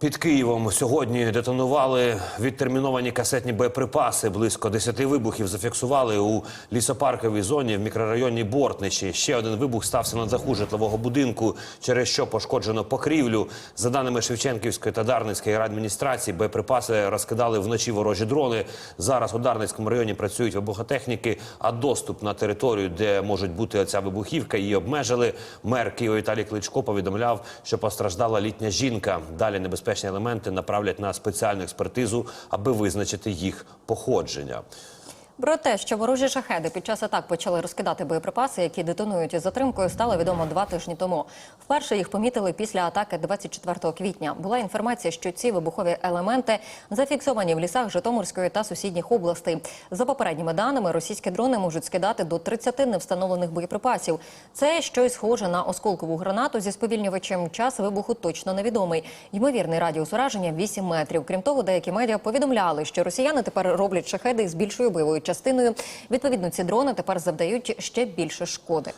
Під Києвом сьогодні детонували відтерміновані касетні боєприпаси. Близько 10 вибухів зафіксували у лісопарковій зоні в мікрорайоні Бортничі. Ще один вибух стався на даху житлового будинку, через що пошкоджено покрівлю. За даними Шевченківської та Дарницької адміністрації, боєприпаси розкидали вночі ворожі дрони. Зараз у Дарницькому районі працюють вибухотехніки, а доступ на територію, де можуть бути оця вибухівка, її обмежили. Мер Києва Віталій Кличко повідомляв, що постраждала літня жінка. Далі небезпечні елементи направлять на спеціальну експертизу, аби визначити їх походження. Про те, що ворожі шахеди під час атак почали розкидати боєприпаси, які детонують із затримкою, стало відомо два тижні тому. Вперше їх помітили після атаки 24 квітня. Була інформація, що ці вибухові елементи зафіксовані в лісах Житомирської та сусідніх областей. За попередніми даними, російські дрони можуть скидати до 30 невстановлених боєприпасів. Це щось схоже на осколкову гранату зі сповільнювачем. Час вибуху точно невідомий. Ймовірний радіус ураження 8 метрів. Крім того, деякі медіа повідомляли, що росіяни тепер роблять шахеди з більшою бойовою частиною. Відповідно, ці дрони тепер завдають ще більше шкоди.